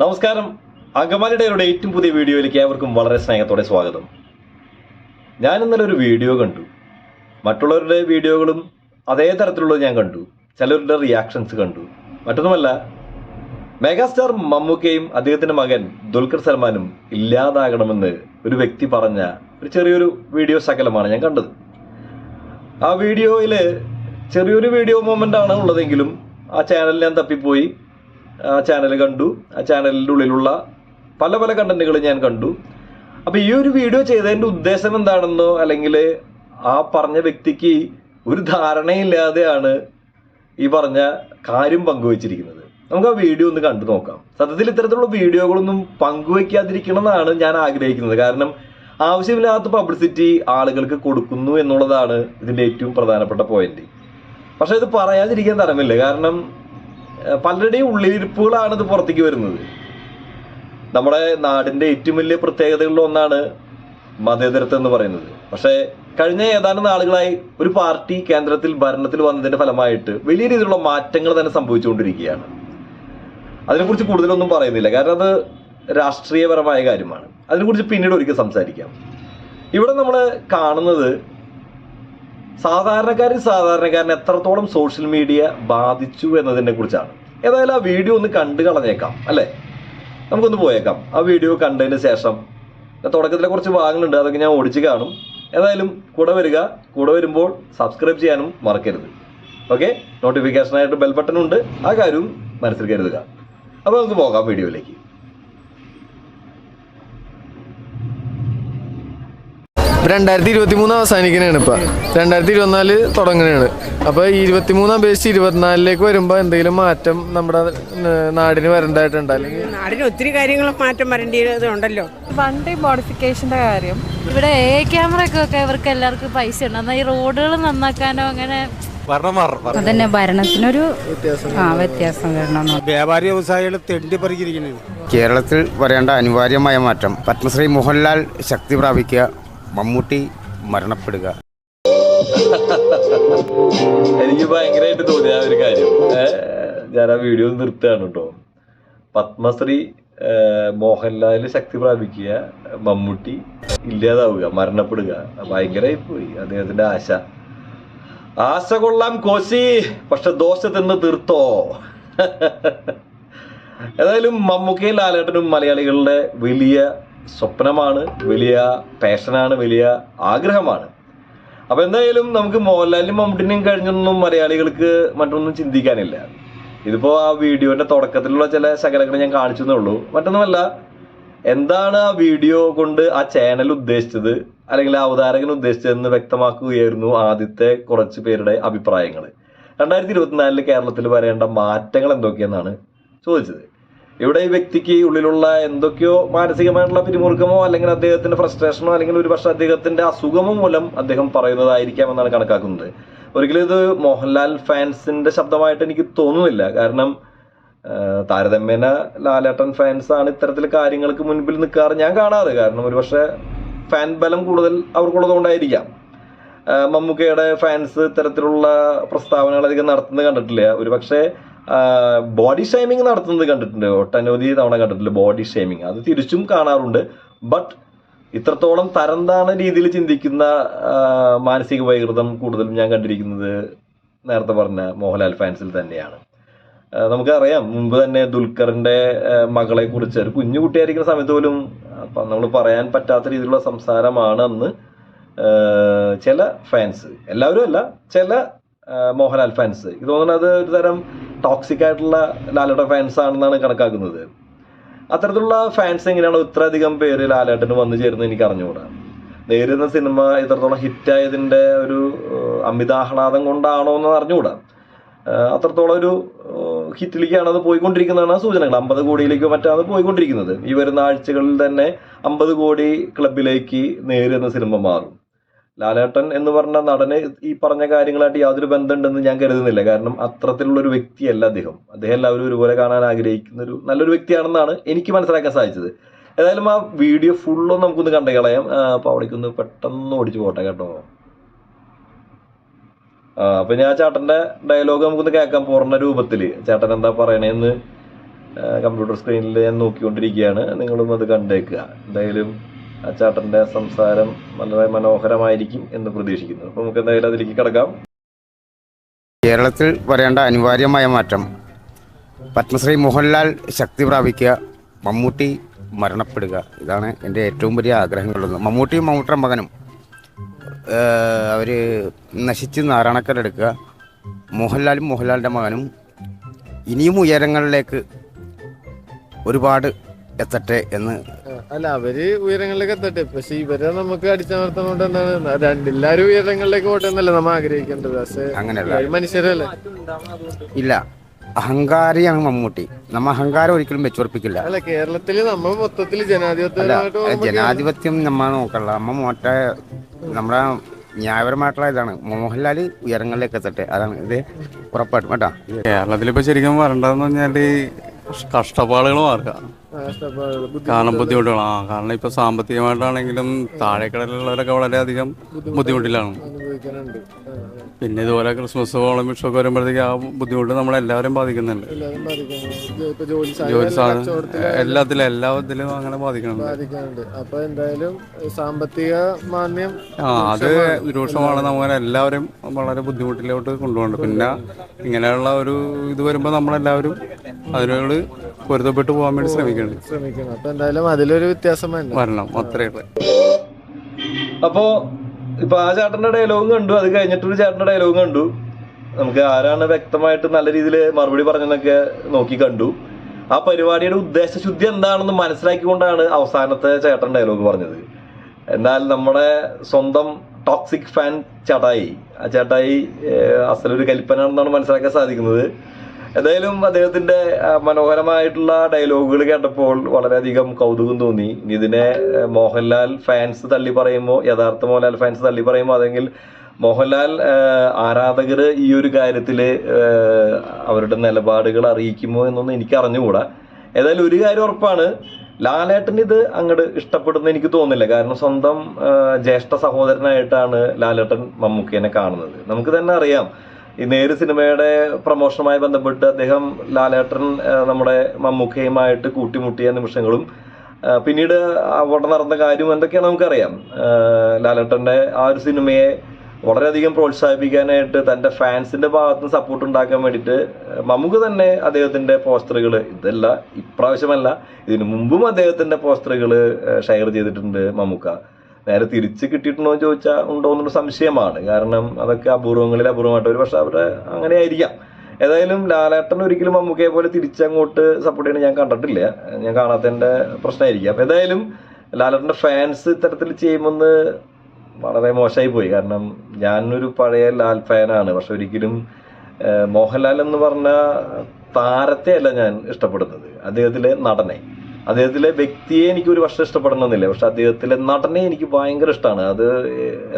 നമസ്കാരം. അങ്കമാലിയുടെ ഏറ്റവും പുതിയ വീഡിയോയിലേക്ക് ഏവർക്കും വളരെ സ്നേഹത്തോടെ സ്വാഗതം. ഞാൻ ഇന്നലെ ഒരു വീഡിയോ കണ്ടു. മറ്റുള്ളവരുടെ വീഡിയോകളും അതേ തരത്തിലുള്ളത് ഞാൻ കണ്ടു. ചിലരുടെ റിയാക്ഷൻസ് കണ്ടു. മറ്റൊന്നുമല്ല മെഗാസ്റ്റാർ മമ്മൂക്കയും അദ്ദേഹത്തിന്റെ മകൻ ദുൽഖർ സൽമാനും ഇല്ലാതാകണമെന്ന് ഒരു വ്യക്തി പറഞ്ഞ ഒരു ചെറിയൊരു വീഡിയോ ശകലമാണ് ഞാൻ കണ്ടത്. ആ വീഡിയോയിൽ ചെറിയൊരു വീഡിയോ മൊമെന്റ് ആണ് ഉള്ളതെങ്കിലും ആ ചാനൽ ഞാൻ തപ്പിപ്പോയി. ആ ചാനൽ കണ്ടു. ആ ചാനലിന്റെ ഉള്ളിലുള്ള പല പല കണ്ടന്റുകൾ ഞാൻ കണ്ടു. അപ്പോൾ ഈ ഒരു വീഡിയോ ചെയ്തതിന്റെ ഉദ്ദേശം എന്താണെന്നോ അല്ലെങ്കിൽ ആ പറഞ്ഞ വ്യക്തിക്ക് ഒരു ധാരണയില്ലാതെയാണ് ഈ പറഞ്ഞ കാര്യം പങ്കുവച്ചിരിക്കുന്നത്. നമുക്ക് ആ വീഡിയോ ഒന്ന് കണ്ടു നോക്കാം. സത്യത്തിൽ ഇത്തരത്തിലുള്ള വീഡിയോകളൊന്നും പങ്കുവയ്ക്കാതിരിക്കണം എന്നാണ് ഞാൻ ആഗ്രഹിക്കുന്നത്. കാരണം ആവശ്യമില്ലാത്ത പബ്ലിസിറ്റി ആളുകൾക്ക് കൊടുക്കുന്നു എന്നുള്ളതാണ് ഇതിന്റെ ഏറ്റവും പ്രധാനപ്പെട്ട പോയിന്റ് പക്ഷെ ഇത് പറയാതിരിക്കാൻ തരമില്ല. കാരണം പലരുടെയും ഉള്ളിലിരിപ്പുകളാണ് ഇത് പുറത്തേക്ക് വരുന്നത്. നമ്മുടെ നാടിന്റെ ഏറ്റവും വലിയ പ്രത്യേകതകളിൽ ഒന്നാണ് മതേതരത്വം എന്ന് പറയുന്നത്. പക്ഷേ കഴിഞ്ഞ ഏതാനും നാളുകളായി ഒരു പാർട്ടി കേന്ദ്രത്തിൽ ഭരണത്തിൽ വന്നതിന്റെ ഫലമായിട്ട് വലിയ രീതിയിലുള്ള മാറ്റങ്ങൾ തന്നെ സംഭവിച്ചുകൊണ്ടിരിക്കുകയാണ്. അതിനെക്കുറിച്ച് കൂടുതലൊന്നും പറയുന്നില്ല. കാരണം അത് രാഷ്ട്രീയപരമായ കാര്യമാണ്. അതിനെക്കുറിച്ച് പിന്നീട് ഒരിക്കൽ സംസാരിക്കാം. ഇവിടെ നമ്മൾ കാണുന്നത് സാധാരണക്കാരൻ സാധാരണക്കാരൻ എത്രത്തോളം സോഷ്യൽ മീഡിയ ബാധിച്ചു എന്നതിനെ കുറിച്ചാണ്. ഏതായാലും ആ വീഡിയോ ഒന്ന് കണ്ടു കളഞ്ഞേക്കാം അല്ലേ? നമുക്കൊന്ന് പോയേക്കാം. ആ വീഡിയോ കണ്ടതിന് ശേഷം തുടക്കത്തിലെ കുറച്ച് ഭാഗങ്ങളുണ്ട് അതൊക്കെ ഞാൻ ഓടിച്ച് കാണും. ഏതായാലും കൂടെ വരിക കൂടെ വരുമ്പോൾ സബ്സ്ക്രൈബ് ചെയ്യാനും മറക്കരുത്. ഓക്കെ നോട്ടിഫിക്കേഷനായിട്ട് ബെൽ ബട്ടൺ ഉണ്ട്. ആ കാര്യവും മനസ്സിൽ കരുതുക. അപ്പോൾ നമുക്ക് പോകാം വീഡിയോയിലേക്ക് രണ്ടായിരത്തി ഇരുപത്തി മൂന്ന് അവസാനിക്കണേണ് ഇപ്പൊ. രണ്ടായിരത്തി ഇരുപത്തിനാല് തുടങ്ങണേണ്. അപ്പൊ ഈ ഇരുപത്തി മൂന്ന് അപേക്ഷിച്ച് ഇരുപത്തിനാലിലേക്ക് വരുമ്പോ എന്തെങ്കിലും മാറ്റം നമ്മുടെ നാടിന് വരണ്ടായിട്ടുണ്ട് അല്ലെങ്കിൽ നാടിന് ഒത്തിരി കാര്യങ്ങൾ മാറ്റം വരേണ്ടതുണ്ടല്ലോ വണ്ടി മോഡിഫിക്കേഷന്റെ കാര്യം ഇവിടെ എ ക്യാമറ ഒക്കെ ഇവർക്ക് എല്ലാവർക്കും പൈസ ഉണ്ട് എന്നാൽ ഈ റോഡുകൾ നന്നാക്കാനോ അങ്ങനെ അതന്നെ ഭരണത്തിനൊരു ആ വ്യത്യാസം വരണം വ്യാപാരി വ്യവസായികൾ തെണ്ടിപ്പറിക്കിരിക്കുന്നത് കേരളത്തിൽ വരേണ്ട അനിവാര്യമായ മാറ്റം. പത്മശ്രീ മോഹൻലാൽ ശക്തി പ്രാപിക്കുക. മമ്മൂട്ടി മരണപ്പെടുക. എനിക്ക് ഭയങ്കരമായിട്ട് തോന്നിയ ഒരു കാര്യം. ഞാൻ ആ വീഡിയോ നിർത്തുകയാണ് കേട്ടോ പത്മശ്രീ മോഹൻലാൽ ശക്തി പ്രാപിക്കുക മമ്മൂട്ടി ഇല്ലാതാവുക മരണപ്പെടുക. ഭയങ്കരമായി പോയി. അദ്ദേഹത്തിന്റെ ആശ. ആശ കൊള്ളാം കോശി പക്ഷെ ദോശ തിന്ന് തീർത്തോ? ഏതായാലും മമ്മൂക്കയും ലാലേട്ടനും മലയാളികളുടെ വലിയ സ്വപ്നമാണ് വലിയ പാഷനാണ് വലിയ ആഗ്രഹമാണ്. അപ്പോൾ എന്തായാലും നമുക്ക് മോഹൻലാലിനും മമ്മൂട്ടിനെയും കഴിഞ്ഞൊന്നും മലയാളികൾക്ക് മറ്റൊന്നും ചിന്തിക്കാനില്ല. ഇതിപ്പോ ആ വീഡിയോന്റെ തുടക്കത്തിലുള്ള ചില ശകലങ്ങൾ ഞാൻ കാണിച്ചു എന്നേ ഉള്ളൂ മറ്റൊന്നുമല്ല എന്താണ് ആ വീഡിയോ കൊണ്ട് ആ ചാനൽ ഉദ്ദേശിച്ചത്? അല്ലെങ്കിൽ ആ അവതാരകൻ ഉദ്ദേശിച്ചതെന്ന് വ്യക്തമാക്കുകയായിരുന്നു ആദ്യത്തെ കുറച്ച് പേരുടെ അഭിപ്രായങ്ങൾ രണ്ടായിരത്തി ഇരുപത്തിനാലിൽ കേരളത്തിൽ വരേണ്ട മാറ്റങ്ങൾ എന്തൊക്കെയെന്നാണ് ചോദിച്ചത്. ഇവിടെ ഈ വ്യക്തിക്ക് ഉള്ളിലുള്ള എന്തൊക്കെയോ മാനസികമായിട്ടുള്ള പിരിമുറുക്കമോ അല്ലെങ്കിൽ അദ്ദേഹത്തിന്റെ ഫ്രസ്ട്രേഷനോ അല്ലെങ്കിൽ ഒരു പക്ഷേ അദ്ദേഹത്തിന്റെ അസുഖമോ മൂലം അദ്ദേഹം പറയുന്നതായിരിക്കാം എന്നാണ് കണക്കാക്കുന്നത്. ഒരിക്കലും ഇത് മോഹൻലാൽ ഫാൻസിന്റെ ശബ്ദമായിട്ട് എനിക്ക് തോന്നുന്നില്ല. കാരണം താരതമ്യേന ലാലേട്ടൻ ഫാൻസ് ആണ് ഇത്തരത്തിൽ കാര്യങ്ങൾക്ക് മുൻപിൽ നിൽക്കാറ് ഞാൻ കാണാറ്. കാരണം ഒരുപക്ഷെ ഫാൻ ബലം കൂടുതൽ അവർക്കുള്ളത് കൊണ്ടായിരിക്കാം. മമ്മൂക്കയുടെ ഫാൻസ് ഇത്തരത്തിലുള്ള പ്രസ്താവനകൾ അധികം നടത്തുന്നത് കണ്ടിട്ടില്ല. ഒരുപക്ഷെ ബോഡി ഷേമിങ് നടത്തുന്നത് കണ്ടിട്ടുണ്ട്. ഒട്ടനവധി തവണ കണ്ടിട്ടുണ്ട് ബോഡി ഷേമിങ് അത് തിരിച്ചും കാണാറുണ്ട്. ബട്ട് ഇത്രത്തോളം തരം താണ രീതിയിൽ ചിന്തിക്കുന്ന മാനസിക വൈകൃതം കൂടുതലും ഞാൻ കണ്ടിരിക്കുന്നത് നേരത്തെ പറഞ്ഞ മോഹൻലാൽ ഫാൻസിൽ തന്നെയാണ്. നമുക്കറിയാം മുമ്പ് തന്നെ ദുൽഖറിന്റെ മകളെ കുറിച്ച് ഒരു കുഞ്ഞു കുട്ടിയായിരിക്കുന്ന സമയത്ത് പോലും നമ്മൾ പറയാൻ പറ്റാത്ത രീതിയിലുള്ള സംസാരമാണ് അന്ന്. ചില ഫാൻസ് എല്ലാവരും അല്ല ചില മോഹൻലാൽ ഫാൻസ് ഇത് തോന്നുന്നത് ഒരു തരം ടോക്സിക് ആയിട്ടുള്ള ലാലേട്ട ഫാൻസ് ആണെന്നാണ് കണക്കാക്കുന്നത്. അത്തരത്തിലുള്ള ഫാൻസ് എങ്ങനെയാണ് ഇത്രയധികം പേര് ലാലേട്ടന് വന്നു ചേരുന്നത് എനിക്ക് അറിഞ്ഞുകൂടാ. നേരിടുന്ന സിനിമ ഇത്രത്തോളം ഹിറ്റായതിന്റെ ഒരു അമിതാഹ്ലാദം കൊണ്ടാണോ എന്ന് അറിഞ്ഞുകൂടാ. അത്രത്തോളം ഒരു ഹിറ്റിലേക്കാണ് അത് പോയിക്കൊണ്ടിരിക്കുന്നതാണ് സൂചനകൾ. അമ്പത് കോടിയിലേക്കോ മറ്റാണ് പോയിക്കൊണ്ടിരിക്കുന്നത്. ഈ വരുന്ന ആഴ്ചകളിൽ തന്നെ അമ്പത് കോടി ക്ലബിലേക്ക് നേരിടുന്ന സിനിമ മാറും. ലാലേട്ടൻ എന്ന് പറഞ്ഞ നടന് ഈ പറഞ്ഞ കാര്യങ്ങളായിട്ട് യാതൊരു ബന്ധമുണ്ടെന്ന് ഞാൻ കരുതുന്നില്ല. കാരണം അത്തരത്തിലുള്ള ഒരു വ്യക്തിയല്ല അദ്ദേഹം. അദ്ദേഹം എല്ലാവരും ഒരുപോലെ കാണാൻ ആഗ്രഹിക്കുന്ന ഒരു നല്ലൊരു വ്യക്തിയാണെന്നാണ് എനിക്ക് മനസ്സിലാക്കാൻ സാധിച്ചത്. ഏതായാലും ആ വീഡിയോ ഫുള്ളും നമുക്കൊന്ന് കണ്ടു കളയാം. അപ്പൊ അവിടേക്ക് അവിടേക്കൊന്ന് പെട്ടെന്ന് ഓടിച്ചു പോട്ടെ കേട്ടോ. അപ്പൊ ഞാൻ ചേട്ടന്റെ ഡയലോഗ് നമുക്കൊന്ന് കേൾക്കാം പൂർണ രൂപത്തിൽ ചേട്ടൻ എന്താ പറയണേന്ന് കമ്പ്യൂട്ടർ സ്ക്രീനിൽ ഞാൻ നോക്കിക്കൊണ്ടിരിക്കുകയാണ്. നിങ്ങളും അത് കണ്ടേക്കുക. എന്തായാലും ചേട്ടന്റെ സംസാരം വളരെ മനോഹരമായിരിക്കും എന്ന് പ്രതീക്ഷിക്കുന്നു. അപ്പോൾ നമുക്ക് എന്തായാലും അതിലേക്ക് കിടക്കാം. കേരളത്തിൽ വരേണ്ട അനിവാര്യമായ മാറ്റം. പത്മശ്രീ മോഹൻലാൽ ശക്തി പ്രാപിക്കുക മമ്മൂട്ടി മരണപ്പെടുക. ഇതാണ് എന്റെ ഏറ്റവും വലിയ ആഗ്രഹങ്ങളൊന്ന് മമ്മൂട്ടിയും മമ്മൂട്ടിയുടെ മകനും അവർ നശിച്ച് നാരായണക്കരെടുക്കുക മോഹൻലാലും മോഹൻലാലിന്റെ മകനും ഇനിയും ഉയരങ്ങളിലേക്ക് ഒരുപാട് എത്തട്ടെ എന്ന്. അല്ല അവർ ഉയരങ്ങളിലേക്ക് എത്തട്ടെ. പക്ഷെ ഇവരെ നമുക്ക് അടിച്ചമർത്തുന്നോണ്ട് എന്താണ്? രണ്ട് എല്ലാരും ഉയരങ്ങളിലേക്ക് പോട്ടെ എന്നല്ലേ നമ്മ ആഗ്രഹിക്കേണ്ടത്. പക്ഷേ അങ്ങനെയല്ല. മനുഷ്യരല്ലേ? ഇല്ല. അഹങ്കാരിയാണ് മമ്മൂട്ടി. നമ്മ അഹങ്കാരം ഒരിക്കലും വെച്ചുറപ്പിക്കില്ല. അല്ല കേരളത്തിൽ നമ്മൾ മൊത്തത്തിൽ ജനാധിപത്യം ജനാധിപത്യം നമ്മ നോക്കണ്ട. നമ്മ മോറ്റ നമ്മുടെ ന്യായപരമായിട്ടുള്ള ഇതാണ്. മോഹൻലാൽ ഉയരങ്ങളിലേക്ക് എത്തട്ടെ. അതാണ് ഇത് ഉറപ്പായിട്ടും. കേട്ടോ? കേരളത്തിൽ ഇപ്പൊ ശരിക്കും വരണ്ടെന്ന് പറഞ്ഞാൽ കഷ്ടപ്പാടുകൾ മാറുക. കാരണം ബുദ്ധിമുട്ടുകൾ ആ കാരണം ഇപ്പൊ സാമ്പത്തികമായിട്ടാണെങ്കിലും താഴെക്കടലുള്ളവരൊക്കെ വളരെയധികം ബുദ്ധിമുട്ടിലാണ്. പിന്നെ ഇതുപോലെ ക്രിസ്മസ് ഓണം ഒക്കെ വരുമ്പോഴത്തേക്ക് ആ ബുദ്ധിമുട്ട് നമ്മളെല്ലാവരും ബാധിക്കുന്നുണ്ട്. ജോലി സാധനം എല്ലാത്തിലും എല്ലാത്തിലും അങ്ങനെ ബാധിക്കുന്നുണ്ട്. അപ്പൊ എന്തായാലും സാമ്പത്തിക മാന്യം ആ അത് രൂക്ഷമാണ്. നമ്മൾ എല്ലാവരും വളരെ ബുദ്ധിമുട്ടിലോട്ട് കൊണ്ടുപോകുന്നുണ്ട് പിന്നെ ഇങ്ങനെയുള്ള ഒരു ഇത് വരുമ്പോൾ നമ്മളെല്ലാവരും അതിനോട് പൊരുത്തപ്പെട്ടു പോകാൻ വേണ്ടി ശ്രമിക്കണം ശ്രമിക്കണം. അപ്പൊ എന്തായാലും അതിലൊരു വ്യത്യാസം വരണം അത്രേ അപ്പോ അപ്പോൾ ഇപ്പൊ ആ ചേട്ടന്റെ ഡയലോഗും കണ്ടു. അത് കഴിഞ്ഞിട്ടൊരു ചേട്ടന്റെ ഡയലോഗും കണ്ടു. നമുക്ക് ആരാണ് വ്യക്തമായിട്ട് നല്ല രീതിയിൽ മറുപടി പറഞ്ഞെന്നൊക്കെ നോക്കി കണ്ടു. ആ പരിപാടിയുടെ ഉദ്ദേശശുദ്ധി എന്താണെന്ന് മനസ്സിലാക്കിക്കൊണ്ടാണ് അവസാനത്തെ ചേട്ടൻ ഡയലോഗ് പറഞ്ഞത്. എന്നാൽ നമ്മുടെ സ്വന്തം ടോക്സിക് ഫാൻ ചേട്ടായി. ആ ചേട്ടായി അസലൊരു കൽപ്പനാണെന്നാണ് മനസ്സിലാക്കാൻ സാധിക്കുന്നത്. എന്തായാലും അദ്ദേഹത്തിന്റെ മനോഹരമായിട്ടുള്ള ഡയലോഗുകൾ കേട്ടപ്പോൾ വളരെയധികം കൗതുകം തോന്നി. ഇതിനെ മോഹൻലാൽ ഫാൻസ് തള്ളി പറയുമ്പോൾ യഥാർത്ഥ മോഹൻലാൽ ഫാൻസ് തള്ളി പറയുമ്പോൾ അതെങ്കിൽ മോഹൻലാൽ ആരാധകർ ഈ ഒരു കാര്യത്തിൽ അവരുടെ നിലപാടുകൾ അറിയിക്കുമോ എന്നൊന്നും എനിക്ക് അറിഞ്ഞുകൂടാ. ഏതായാലും ഒരു കാര്യം ഉറപ്പാണ്. ലാലേട്ടൻ ഇത് അങ്ങോട്ട് ഇഷ്ടപ്പെടുന്ന എനിക്ക് തോന്നുന്നില്ല. കാരണം സ്വന്തം ജ്യേഷ്ഠ സഹോദരനായിട്ടാണ് ലാലേട്ടൻ മമ്മൂക്കേനെ കാണുന്നത്. നമുക്ക് തന്നെ അറിയാം. ഈ നേര് സിനിമയുടെ പ്രൊമോഷനുമായി ബന്ധപ്പെട്ട് അദ്ദേഹം ലാലേട്ടൻ നമ്മുടെ മമ്മൂക്കയുമായിട്ട് കൂട്ടിമുട്ടിയ നിമിഷങ്ങളും പിന്നീട് അവിടെ നടന്ന കാര്യം എന്തൊക്കെയാണ് നമുക്കറിയാം. ലാലേട്ടന്റെ ആ ഒരു സിനിമയെ വളരെയധികം പ്രോത്സാഹിപ്പിക്കാനായിട്ട് തന്റെ ഫാൻസിന്റെ ഭാഗത്ത് നിന്ന് സപ്പോർട്ട് ഉണ്ടാക്കാൻ വേണ്ടിയിട്ട് മമ്മൂക്ക് തന്നെ അദ്ദേഹത്തിന്റെ പോസ്റ്ററുകൾ ഇതല്ല ഇപ്രാവശ്യമല്ല ഇതിനു മുമ്പും അദ്ദേഹത്തിന്റെ പോസ്റ്ററുകൾ ഷെയർ ചെയ്തിട്ടുണ്ട് മമ്മൂക്ക. നേരെ തിരിച്ച് കിട്ടിയിട്ടുണ്ടോ എന്ന് ചോദിച്ചാൽ ഉണ്ടോ എന്നൊരു സംശയമാണ്. കാരണം അതൊക്കെ അപൂർവങ്ങളിൽ അപൂർവമായിട്ട് ഒരു പക്ഷെ അവരുടെ അങ്ങനെ ആയിരിക്കാം. ഏതായാലും ലാലേട്ടൻ ഒരിക്കലും മമ്മൂക്കയെ പോലെ തിരിച്ചങ്ങോട്ട് സപ്പോർട്ട് ചെയ്യണം ഞാൻ കണ്ടിട്ടില്ല. ഞാൻ കാണാത്തതിന്റെ പ്രശ്നമായിരിക്കും. അപ്പം ഏതായാലും ലാലേട്ടന്റെ ഫാൻസ് ഇത്തരത്തിൽ ചെയ്യുമെന്ന് വളരെ മോശമായി പോയി. കാരണം ഞാനൊരു പഴയ ലാൽ ഫാനാണ് പക്ഷെ ഒരിക്കലും മോഹൻലാൽ എന്ന് പറഞ്ഞ താരത്തെ അല്ല ഞാൻ ഇഷ്ടപ്പെടുന്നത്. അദ്ദേഹത്തിലെ നടനെ. അദ്ദേഹത്തിലെ വ്യക്തിയെ എനിക്ക് ഒരു വർഷം ഇഷ്ടപ്പെടണമെന്നില്ല. പക്ഷെ അദ്ദേഹത്തിലെ നടനെ എനിക്ക് ഭയങ്കര ഇഷ്ടമാണ് അത്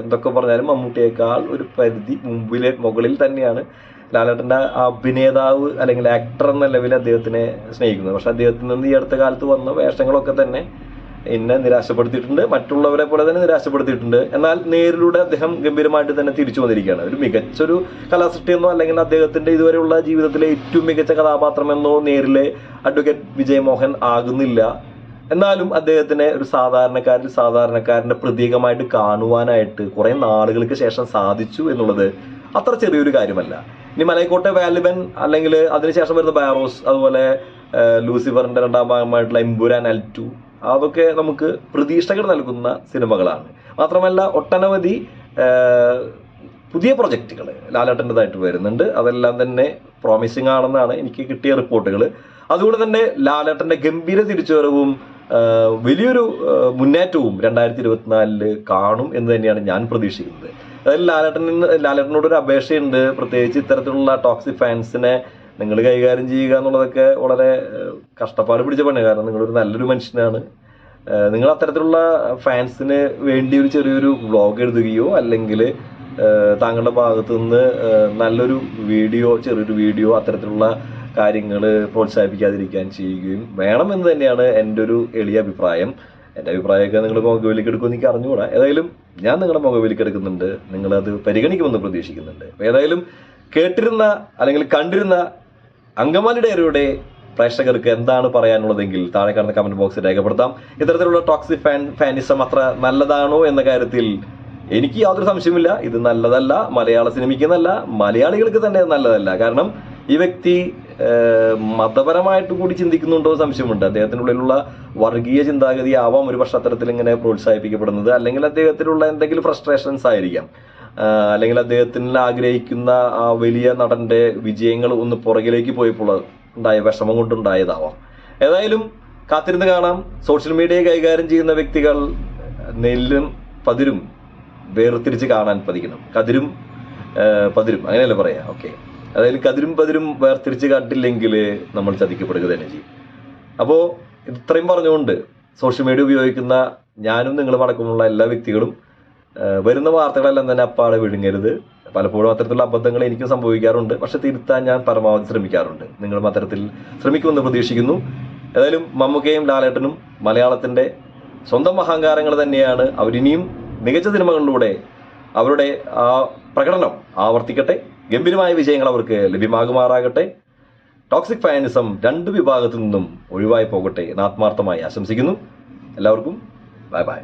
എന്തൊക്കെ പറഞ്ഞാലും മമ്മൂട്ടിയേക്കാൾ ഒരു പരിധി മുമ്പിലെ മുകളിൽ തന്നെയാണ് ലാലേട്ടന്റെ അഭിനേതാവ് അല്ലെങ്കിൽ ആക്ടർ എന്ന ലെവലിൽ അദ്ദേഹത്തിനെ സ്നേഹിക്കുന്നത്. പക്ഷെ അദ്ദേഹത്തിൽ നിന്ന് ഈ അടുത്ത കാലത്ത് വന്ന വേഷങ്ങളൊക്കെ തന്നെ എന്നെ നിരാശപ്പെടുത്തിയിട്ടുണ്ട് മറ്റുള്ളവരെ പോലെ തന്നെ നിരാശപ്പെടുത്തിയിട്ടുണ്ട്. എന്നാൽ നേരിലൂടെ അദ്ദേഹം ഗംഭീരമായിട്ട് തന്നെ തിരിച്ചു വന്നിരിക്കുകയാണ്. ഒരു മികച്ചൊരു കലാസൃഷ്ടിയെന്നോ അല്ലെങ്കിൽ അദ്ദേഹത്തിന്റെ ഇതുവരെയുള്ള ജീവിതത്തിലെ ഏറ്റവും മികച്ച കഥാപാത്രമെന്നോ നേരിലെ അഡ്വക്കേറ്റ് വിജയ് മോഹൻ ആകുന്നില്ല. എന്നാലും അദ്ദേഹത്തിനെ ഒരു സാധാരണക്കാരിൽ സാധാരണക്കാരന്റെ പ്രതീകമായിട്ട് കാണുവാനായിട്ട് കുറെ നാളുകൾക്ക് ശേഷം സാധിച്ചു എന്നുള്ളത് അത്ര ചെറിയൊരു കാര്യമല്ല. ഇനി മലയക്കോട്ടെ വാലിബൻ അല്ലെങ്കിൽ അതിനുശേഷം വരുന്ന ബാറോസ് അതുപോലെ ലൂസിഫറിന്റെ രണ്ടാം ഭാഗമായിട്ടുള്ള എംബുരാൻ അൽറ്റു അതൊക്കെ നമുക്ക് പ്രതീക്ഷകൾ നൽകുന്ന സിനിമകളാണ്. മാത്രമല്ല ഒട്ടനവധി പുതിയ പ്രൊജക്റ്റുകൾ ലാലേട്ടന്റെതായിട്ട് വരുന്നുണ്ട്. അതെല്ലാം തന്നെ പ്രോമിസിങ് ആണെന്നാണ് എനിക്ക് കിട്ടിയ റിപ്പോർട്ടുകൾ അതുകൊണ്ട് തന്നെ ലാലേട്ടന്റെ ഗംഭീര തിരിച്ചുവരവും വലിയൊരു മുന്നേറ്റവും രണ്ടായിരത്തി ഇരുപത്തിനാലിൽ കാണും എന്ന് തന്നെയാണ് ഞാൻ പ്രതീക്ഷിക്കുന്നത്. അതായത് ലാലേട്ടൻ ലാലേട്ടനോട് ഒരു അപേക്ഷയുണ്ട്. പ്രത്യേകിച്ച് ഇത്തരത്തിലുള്ള ടോക്സിക് ഫാൻസിനെ നിങ്ങൾ കൈകാര്യം ചെയ്യുക എന്നുള്ളതൊക്കെ വളരെ കഷ്ടപ്പാട് പിടിച്ച പണിയാണ്. കാരണം നിങ്ങളൊരു നല്ലൊരു മനുഷ്യനാണ്. നിങ്ങൾ അത്തരത്തിലുള്ള ഫാൻസിന് വേണ്ടി ഒരു ചെറിയൊരു വ്ളോഗ് എഴുതുകയോ അല്ലെങ്കിൽ താങ്കളുടെ ഭാഗത്തു നിന്ന് നല്ലൊരു വീഡിയോ ചെറിയൊരു വീഡിയോ അത്തരത്തിലുള്ള കാര്യങ്ങൾ പ്രോത്സാഹിപ്പിക്കാതിരിക്കാൻ ചെയ്യുകയും വേണം എന്ന് തന്നെയാണ് എന്റെ ഒരു എളിയ അഭിപ്രായം. എന്റെ അഭിപ്രായമൊക്കെ നിങ്ങൾ മുഖവിലേക്ക് എടുക്കുമെന്ന് എനിക്ക് അറിഞ്ഞുകൂടാ. ഏതായാലും ഞാൻ നിങ്ങളുടെ മുഖവിലേക്ക് എടുക്കുന്നുണ്ട്. നിങ്ങളത് പരിഗണിക്കുമെന്ന് പ്രതീക്ഷിക്കുന്നുണ്ട്. ഏതായാലും കേട്ടിരുന്ന അല്ലെങ്കിൽ കണ്ടിരുന്ന അങ്കമാലി ഡയറിയുടെ പ്രേക്ഷകർക്ക് എന്താണ് പറയാനുള്ളതെങ്കിൽ താഴെ കാണുന്ന കമന്റ് ബോക്സിൽ രേഖപ്പെടുത്താം. ഇത്തരത്തിലുള്ള ടോക്സിക് ഫാൻ ഫാനിസം അത്ര നല്ലതാണോ എന്ന കാര്യത്തിൽ എനിക്ക് യാതൊരു സംശയമില്ല ഇത് നല്ലതല്ല. മലയാള സിനിമയ്ക്ക് നല്ല. മലയാളികൾക്ക് തന്നെ നല്ലതല്ല. കാരണം ഈ വ്യക്തി മതപരമായിട്ട് കൂടി ചിന്തിക്കുന്നുണ്ടോ സംശയമുണ്ട്. ഉള്ളിലുള്ള വർഗീയ ചിന്താഗതി ആവാം ഒരു പക്ഷെ അത്തരത്തിൽ ഇങ്ങനെ പ്രോത്സാഹിപ്പിക്കപ്പെടുന്നത്. അല്ലെങ്കിൽ അദ്ദേഹത്തിലുള്ള എന്തെങ്കിലും ഫ്രസ്ട്രേഷൻസ് ആയിരിക്കാം. അല്ലെങ്കിൽ അദ്ദേഹത്തിന് ആഗ്രഹിക്കുന്ന ആ വലിയ നടന്റെ വിജയങ്ങൾ ഒന്ന് പുറകിലേക്ക് പോയപ്പോൾ ഉണ്ടായ വിഷമം കൊണ്ടുണ്ടായതാവാം. ഏതായാലും കാത്തിരുന്ന് കാണാം. സോഷ്യൽ മീഡിയ കൈകാര്യം ചെയ്യുന്ന വ്യക്തികൾ നെല്ലും പതിരും വേർതിരിച്ച് കാണാൻ പതിക്കണം. കതിരും പതിരും അങ്ങനെയല്ലേ പറയാം? ഓക്കെ. അതായത് കതിരും പതിരും വേർതിരിച്ച് കണ്ടില്ലെങ്കിൽ നമ്മൾ ചതിക്കപ്പെടുക തന്നെ ചെയ്യും. അപ്പോൾ ഇത്രയും പറഞ്ഞുകൊണ്ട് സോഷ്യൽ മീഡിയ ഉപയോഗിക്കുന്ന ഞാനും നിങ്ങളും അടക്കമുള്ള എല്ലാ വ്യക്തികളും വരുന്ന വാർത്തകളെല്ലാം തന്നെ അപ്പാടെ വിഴുങ്ങരുത്. പലപ്പോഴും അത്തരത്തിലുള്ള അബദ്ധങ്ങൾ എനിക്കും സംഭവിക്കാറുണ്ട്. പക്ഷെ തിരുത്താൻ ഞാൻ പരമാവധി ശ്രമിക്കാറുണ്ട്. നിങ്ങളും അത്തരത്തിൽ ശ്രമിക്കുമെന്ന് പ്രതീക്ഷിക്കുന്നു. ഏതായാലും മമ്മൂക്കയും ലാലേട്ടനും മലയാളത്തിന്റെ സ്വന്തം അഹങ്കാരങ്ങൾ തന്നെയാണ് അവരിനിയും മികച്ച സിനിമകളിലൂടെ അവരുടെ ആ പ്രകടനം ആവർത്തിക്കട്ടെ. ഗംഭീരമായ വിജയങ്ങൾ അവർക്ക് ലഭ്യമാകുമാറാകട്ടെ. ടോക്സിക് ഫാനിസം രണ്ട് വിഭാഗത്തു നിന്നും ഒഴിവായി പോകട്ടെ എന്ന് ആത്മാർത്ഥമായി ആശംസിക്കുന്നു. എല്ലാവർക്കും ബൈ ബൈ.